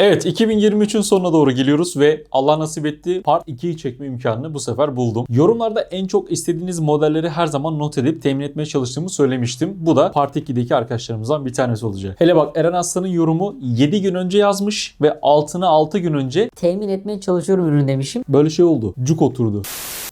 Evet 2023'ün sonuna doğru geliyoruz ve Allah nasip etti Part 2'yi çekme imkanını bu sefer buldum. Yorumlarda en çok istediğiniz modelleri her zaman not edip temin etmeye çalıştığımı söylemiştim. Bu da Part 2'deki arkadaşlarımızdan bir tanesi olacak. Hele bak Eren Aslan'ın yorumu 7 gün önce yazmış ve altına 6 gün önce Temin etmeye çalışıyorum ürün demişim. böyle şey oldu. Cuk oturdu.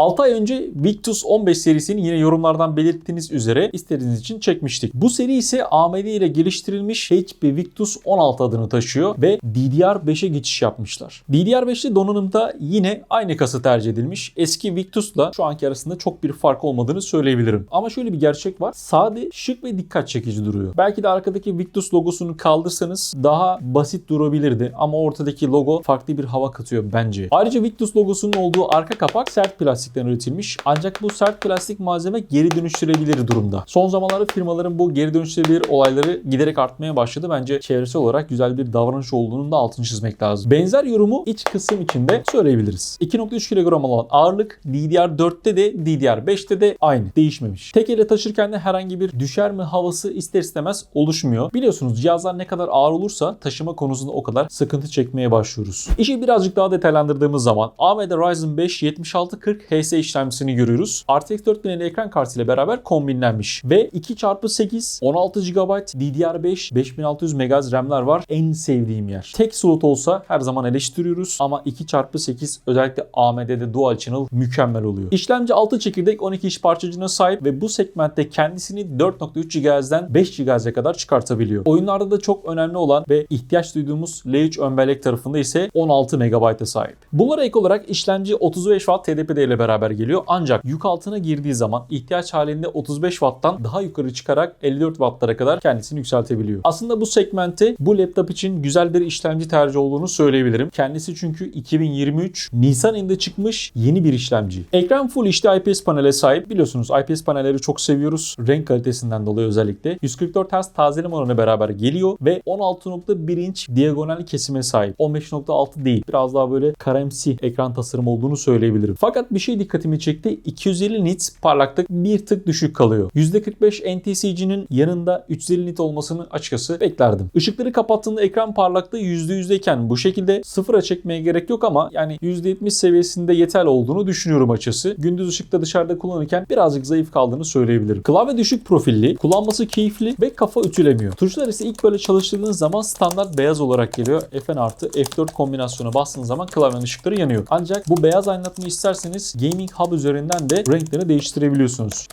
6 ay önce Victus 15 serisini yine yorumlardan belirttiğiniz üzere istediğiniz için çekmiştik. Bu seri ise AMD ile geliştirilmiş HP Victus 16 adını taşıyor ve DDR5'e geçiş yapmışlar. DDR5'te donanımda yine aynı kasa tercih edilmiş. Eski Victus'la şu anki arasında çok bir fark olmadığını söyleyebilirim. Ama şöyle bir gerçek var. Sade, şık ve dikkat çekici duruyor. Belki de arkadaki Victus logosunu kaldırsanız daha basit durabilirdi ama ortadaki logo farklı bir hava katıyor bence. Ayrıca Victus logosunun olduğu arka kapak sert plastikten üretilmiş. Ancak bu sert plastik malzeme geri dönüştürülebilir durumda. Son zamanlarda firmaların bu geri dönüştürülebilir olayları giderek artmaya başladı. Bence çevresel olarak güzel bir davranış olduğunun da altını çizmek lazım. Benzer yorumu iç kısım içinde söyleyebiliriz. 2.3 kilogram olan ağırlık DDR4'te de DDR5'te de aynı. Değişmemiş. Tek elle taşırken de herhangi bir düşer mi havası ister istemez oluşmuyor. Biliyorsunuz cihazlar ne kadar ağır olursa taşıma konusunda o kadar sıkıntı çekmeye başlıyoruz. İşi birazcık daha detaylandırdığımız zaman AMD Ryzen 5 7640 HS işlemcisini görüyoruz. RTX 4050 ekran kartıyla beraber kombinlenmiş. Ve 2x8 16 GB DDR5 5600 MHz RAM'ler var. En sevdiğim yer. Tek slot olsa her zaman eleştiriyoruz ama 2x8 özellikle AMD'de Dual Channel mükemmel oluyor. İşlemci 6 çekirdek 12 iş parçacığına sahip ve bu segmentte kendisini 4.3 GHz'den 5 GHz'e kadar çıkartabiliyor. Oyunlarda da çok önemli olan ve ihtiyaç duyduğumuz L3 ön bellek tarafında ise 16 MB'e sahip. Bunlara ek olarak işlemci 35 Watt TDPD ile beraber geliyor ancak yük altına girdiği zaman ihtiyaç halinde 35 Watt'tan daha yukarı çıkarak 54 Watt'lara kadar kendisini yükseltebiliyor. Aslında bu segmente bu laptop için güzel bir işlemci tercih olduğunu söyleyebilirim. Kendisi çünkü 2023 Nisan ayında çıkmış yeni bir işlemci. Ekran Full HD IPS panele sahip. Biliyorsunuz IPS panelleri çok seviyoruz. Renk kalitesinden dolayı özellikle. 144 Hz tazeleme oranı beraber geliyor ve 16.1 inç diagonal kesime sahip. 15.6 değil. Biraz daha böyle karemsi ekran tasarımı olduğunu söyleyebilirim. Fakat bir şey dikkatimi çekti. 250 nits parlaklık bir tık düşük kalıyor. %45 NTCG'nin yanında 350 nit olmasını açıkçası beklerdim. Işıkları kapattığında ekran parlaklığı %100'deyken bu şekilde sıfıra çekmeye gerek yok ama yani %70 seviyesinde yeterli olduğunu düşünüyorum açısı. Gündüz ışıkta dışarıda kullanırken birazcık zayıf kaldığını söyleyebilirim. Klavye düşük profilli, kullanması keyifli ve kafa ütülemiyor. Tuşlar ise ilk böyle çalıştırdığınız zaman standart beyaz olarak geliyor. Fn artı F4 kombinasyonu bastığınız zaman klavyenin ışıkları yanıyor. Ancak bu beyaz aydınlatma isterseniz Gaming Hub üzerinden de renklerini değiştirebiliyorsunuz.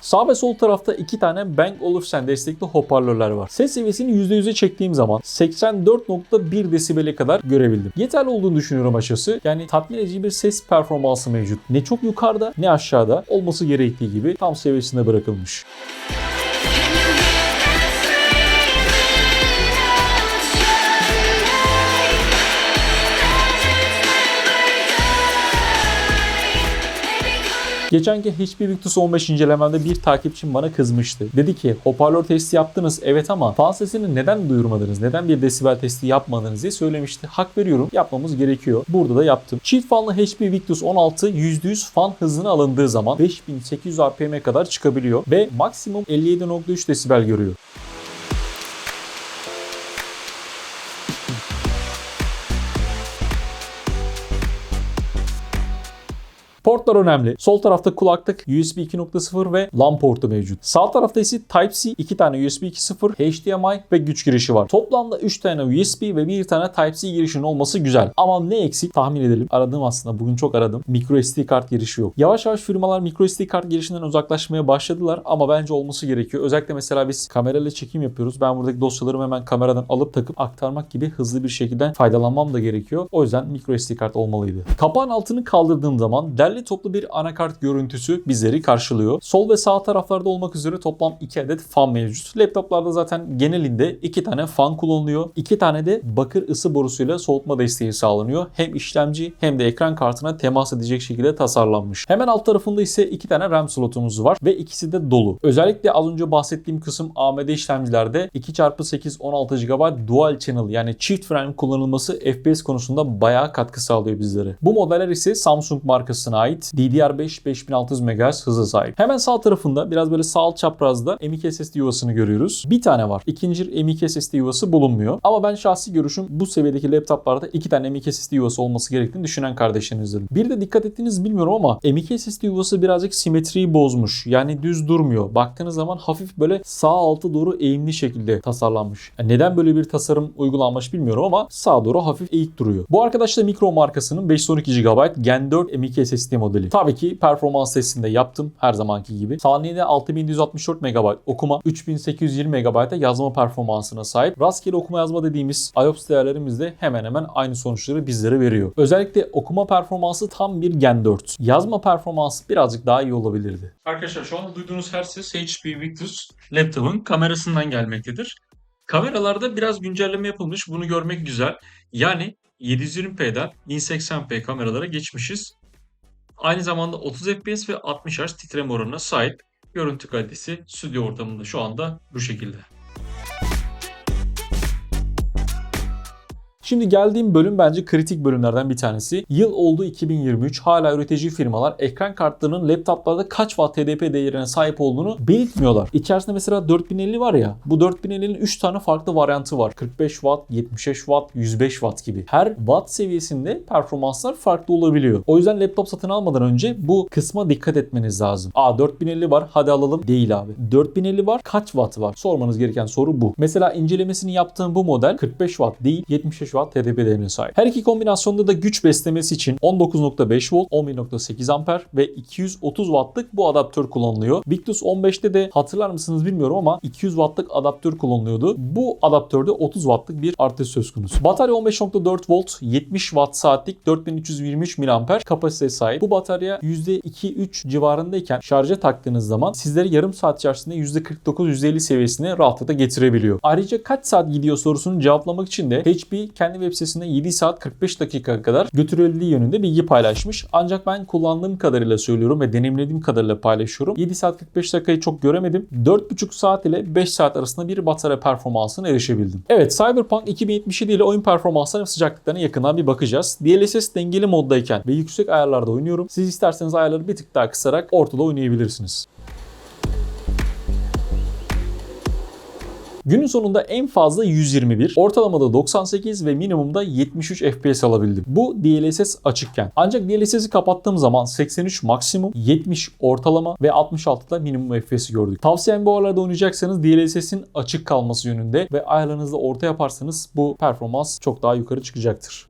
Sağ ve sol tarafta iki tane Bang Olufsen destekli hoparlörler var. Ses seviyesini %100'e çektiğim zaman 84.1 desibele kadar görebildim. Yeterli olduğunu düşünüyorum açıkçası. Yani tatmin edici bir ses performansı mevcut. Ne çok yukarıda ne aşağıda olması gerektiği gibi tam seviyesinde bırakılmış. Geçenki HP Victus 15 incelememde bir takipçim bana kızmıştı. Dedi ki hoparlör testi yaptınız evet ama fan sesini neden duyurmadınız? Neden bir desibel testi yapmadınız diye söylemişti. Hak veriyorum yapmamız gerekiyor. Burada da yaptım. Çift fanlı HP Victus 16 %100 fan hızına alındığı zaman 5800 RPM'e kadar çıkabiliyor ve maksimum 57.3 desibel görüyor. Portlar önemli. Sol tarafta kulaklık USB 2.0 ve LAN portu mevcut. Sağ tarafta ise Type-C, 2 tane USB 2.0, HDMI ve güç girişi var. Toplamda 3 tane USB ve 1 tane Type-C girişinin olması güzel. Ama ne eksik tahmin edelim. Aradığım aslında bugün çok aradım. Micro SD kart girişi yok. Yavaş yavaş firmalar micro SD kart girişinden uzaklaşmaya başladılar ama bence olması gerekiyor. Özellikle mesela biz kamerayla çekim yapıyoruz. Ben buradaki dosyalarımı hemen kameradan alıp takıp aktarmak gibi hızlı bir şekilde faydalanmam da gerekiyor. O yüzden micro SD kart olmalıydı. Kapağın altını kaldırdığım zaman derli toplu bir anakart görüntüsü bizleri karşılıyor. Sol ve sağ taraflarda olmak üzere toplam 2 adet fan mevcut. Laptoplarda zaten genelinde 2 tane fan kullanılıyor. 2 tane de bakır ısı borusuyla soğutma desteği sağlanıyor. Hem işlemci hem de ekran kartına temas edecek şekilde tasarlanmış. Hemen alt tarafında ise 2 tane RAM slotumuz var ve ikisi de dolu. Özellikle az önce bahsettiğim kısım AMD işlemcilerde 2x8 16 GB dual channel yani çift frame kullanılması FPS konusunda bayağı katkı sağlıyor bizlere. Bu modeller ise Samsung markasına ait ait DDR5 5600 MHz hıza sahip. Hemen sağ tarafında biraz böyle sağ alt çaprazda M.2 SSD yuvasını görüyoruz. Bir tane var. İkinci M.2 SSD yuvası bulunmuyor. Ama ben şahsi görüşüm bu seviyedeki laptoplarda iki tane M.2 SSD yuvası olması gerektiğini düşünen kardeşlerinizdir. Bir de dikkat ettiğiniz bilmiyorum ama M.2 SSD yuvası birazcık simetriyi bozmuş. Yani düz durmuyor. Baktığınız zaman hafif böyle sağ altı doğru eğimli şekilde tasarlanmış. Yani neden böyle bir tasarım uygulanmış bilmiyorum ama sağa doğru hafif eğik duruyor. Bu arkadaş da Micro markasının 512 GB Gen 4 M.2 SSD modeli. Tabii ki performans testinde yaptım her zamanki gibi. Saniyede 6764 MB okuma, 3820 MB'da yazma performansına sahip. Rastgele okuma yazma dediğimiz IOPS değerlerimiz de hemen hemen aynı sonuçları bizlere veriyor. Özellikle okuma performansı tam bir Gen 4. Yazma performansı birazcık daha iyi olabilirdi. Arkadaşlar şu anda duyduğunuz her ses HP Victus laptopun kamerasından gelmektedir. Kameralarda biraz güncelleme yapılmış. Bunu görmek güzel. Yani 720p'den 1080p kameralara geçmişiz. Aynı zamanda 30 fps ve 60 Hz titreme oranına sahip. Görüntü kalitesi stüdyo ortamında şu anda bu şekilde. Şimdi geldiğim bölüm bence kritik bölümlerden bir tanesi. Yıl oldu 2023. Hala üretici firmalar ekran kartlarının laptoplarda kaç watt TDP değerine sahip olduğunu belirtmiyorlar. İçerisinde mesela 4050 var ya. Bu 4050'nin 3 tane farklı varyantı var. 45 watt, 75 watt, 105 watt gibi. Her watt seviyesinde performanslar farklı olabiliyor. O yüzden laptop satın almadan önce bu kısma dikkat etmeniz lazım. Aa 4050 var hadi alalım. Değil abi. 4050 var kaç watt var? Sormanız gereken soru bu. Mesela incelemesini yaptığım bu model 45 watt değil 75 watt TDP değerine sahip. Her iki kombinasyonda da güç beslemesi için 19.5 volt, 11.8 amper ve 230 wattlık bu adaptör kullanılıyor. Victus 15'te de hatırlar mısınız bilmiyorum ama 200 wattlık adaptör kullanılıyordu. Bu adaptörde 30 wattlık bir artış söz konusu. Batarya 15.4 volt, 70 watt saatlik 4323 mAh kapasiteye sahip. Bu batarya %2-3 civarındayken şarja taktığınız zaman sizleri yarım saat içerisinde %49-%50 seviyesine rahatlıkla getirebiliyor. Ayrıca kaç saat gidiyor sorusunu cevaplamak için de HP kendi web sitesinde 7 saat 45 dakika kadar götürülebildiği yönünde bilgi paylaşmış. Ancak ben kullandığım kadarıyla söylüyorum ve deneyimlediğim kadarıyla paylaşıyorum. 7 saat 45 dakikayı çok göremedim. 4,5 saat ile 5 saat arasında bir batarya performansına erişebildim. Evet Cyberpunk 2077 ile oyun performanslarına sıcaklıklarına yakından bir bakacağız. DLSS dengeli moddayken ve yüksek ayarlarda oynuyorum. Siz isterseniz ayarları bir tık daha kısarak ortada oynayabilirsiniz. Günün sonunda en fazla 121, ortalamada 98 ve minimumda 73 FPS alabildim. Bu DLSS açıkken. Ancak DLSS'i kapattığım zaman 83 maksimum, 70 ortalama ve 66'da minimum FPS'i gördük. Tavsiyem bu aralarda oynayacaksanız DLSS'in açık kalması yönünde ve ayarlarınızı orta yaparsanız bu performans çok daha yukarı çıkacaktır.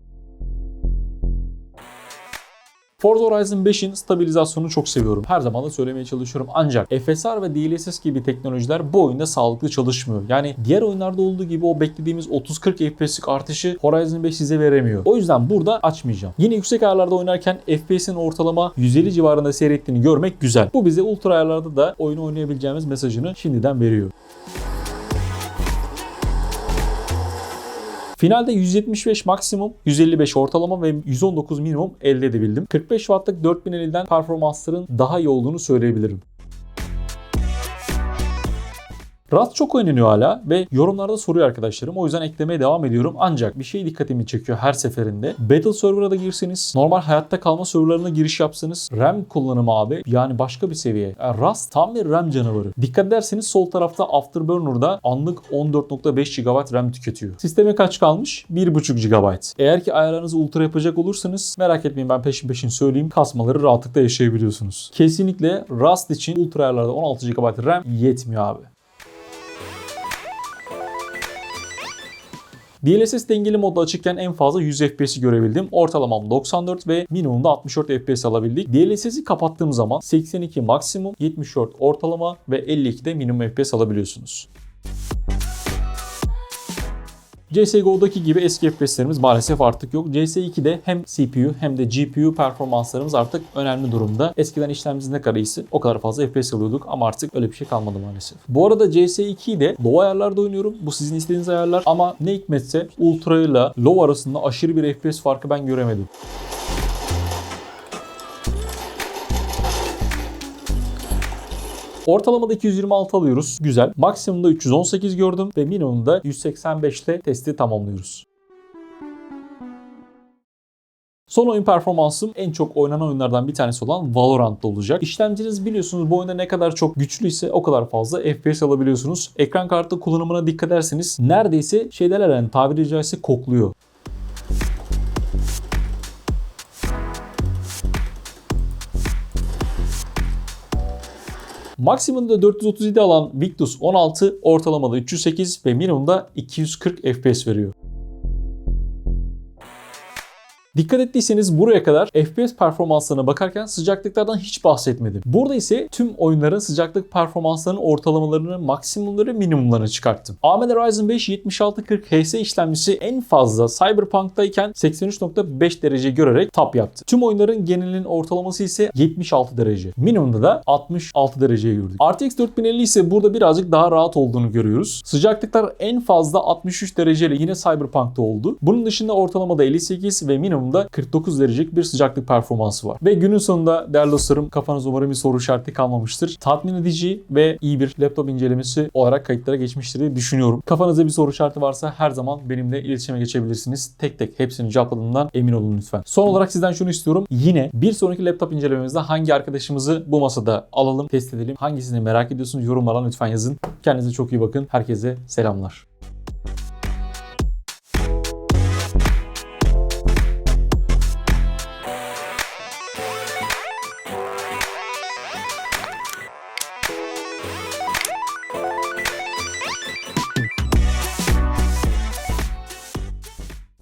Forza Horizon 5'in stabilizasyonunu çok seviyorum. Her zaman da söylemeye çalışıyorum. Ancak FSR ve DLSS gibi teknolojiler bu oyunda sağlıklı çalışmıyor. Yani diğer oyunlarda olduğu gibi o beklediğimiz 30-40 FPS'lik artışı Horizon 5 size veremiyor. O yüzden burada açmayacağım. Yine yüksek ayarlarda oynarken FPS'in ortalama 150 civarında seyrettiğini görmek güzel. Bu bize ultra ayarlarda da oyunu oynayabileceğimiz mesajını şimdiden veriyor. Finalde 175 maksimum, 155 ortalama ve 119 minimum elde edebildim. 45 wattlık 4050'den performansların daha iyi olduğunu söyleyebilirim. RAS çok oynanıyor hala ve yorumlarda soruyor arkadaşlarım. O yüzden eklemeye devam ediyorum. Ancak bir şey dikkatimi çekiyor her seferinde. Battle server'a da girseniz, normal hayatta kalma serverlarına giriş yapsanız RAM kullanımı abi yani başka bir seviye. Yani RAS tam bir RAM canavarı. Dikkat ederseniz sol tarafta Afterburner'da anlık 14.5 GB RAM tüketiyor. Sisteme kaç kalmış? 1.5 GB. Eğer ki ayarlarınızı ultra yapacak olursanız merak etmeyin ben peşin peşin söyleyeyim. Kasmaları rahatlıkla yaşayabiliyorsunuz. Kesinlikle Rust için ultra ayarlarda 16 GB RAM yetmiyor abi. DLSS dengeli modda açıkken en fazla 100 FPS'i görebildim. Ortalamam 94 ve minimumda 64 FPS alabildik. DLSS'i kapattığım zaman 82 maksimum, 74 ortalama ve 52'de minimum FPS alabiliyorsunuz. CSGO'daki gibi eski FPS'lerimiz maalesef artık yok. CS2'de hem CPU hem de GPU performanslarımız artık önemli durumda. Eskiden işlemcimiz ne kadar iyisi o kadar fazla FPS alıyorduk ama artık öyle bir şey kalmadı maalesef. Bu arada CS2'yi de low ayarlarda oynuyorum. Bu sizin istediğiniz ayarlar ama ne hikmetse Ultra ile low arasında aşırı bir FPS farkı ben göremedim. Ortalamada 226 alıyoruz. Güzel. Maksimumda 318 gördüm ve minimumda 185 ile testi tamamlıyoruz. Son oyun performansım en çok oynanan oyunlardan bir tanesi olan Valorant'ta olacak. İşlemciniz biliyorsunuz bu oyunda ne kadar çok güçlüyse o kadar fazla FPS alabiliyorsunuz. Ekran kartı kullanımına dikkat ederseniz neredeyse şeyler yani tabiri caizse kokluyor. Maksimumda 437 alan Victus 16 ortalamada 308 ve minimumda 240 FPS veriyor. Dikkat ettiyseniz buraya kadar FPS performanslarına bakarken sıcaklıklardan hiç bahsetmedim. Burada ise tüm oyunların sıcaklık performanslarının ortalamalarını, maksimumları, minimumlarını çıkarttım. AMD Ryzen 5 7640 HS işlemcisi en fazla Cyberpunk'tayken 83.5 derece görerek top yaptı. Tüm oyunların genelinin ortalaması ise 76 derece. Minimumda da 66 dereceye gördük. RTX 4050 ise burada birazcık daha rahat olduğunu görüyoruz. Sıcaklıklar en fazla 63 dereceyle yine Cyberpunk'ta oldu. Bunun dışında ortalamada 58 ve minimumda 49 derecelik bir sıcaklık performansı var. Ve günün sonunda değerli dostlarım kafanızda umarım bir soru işareti kalmamıştır. Tatmin edici ve iyi bir laptop incelemesi olarak kayıtlara geçmiştir diye düşünüyorum. Kafanızda bir soru işareti varsa her zaman benimle iletişime geçebilirsiniz. Tek tek hepsini cevapladığımdan emin olun lütfen. Son olarak sizden şunu istiyorum. Yine bir sonraki laptop incelememizde hangi arkadaşımızı bu masada alalım, test edelim. Hangisini merak ediyorsunuz yorumlara lütfen yazın. Kendinize çok iyi bakın. Herkese selamlar.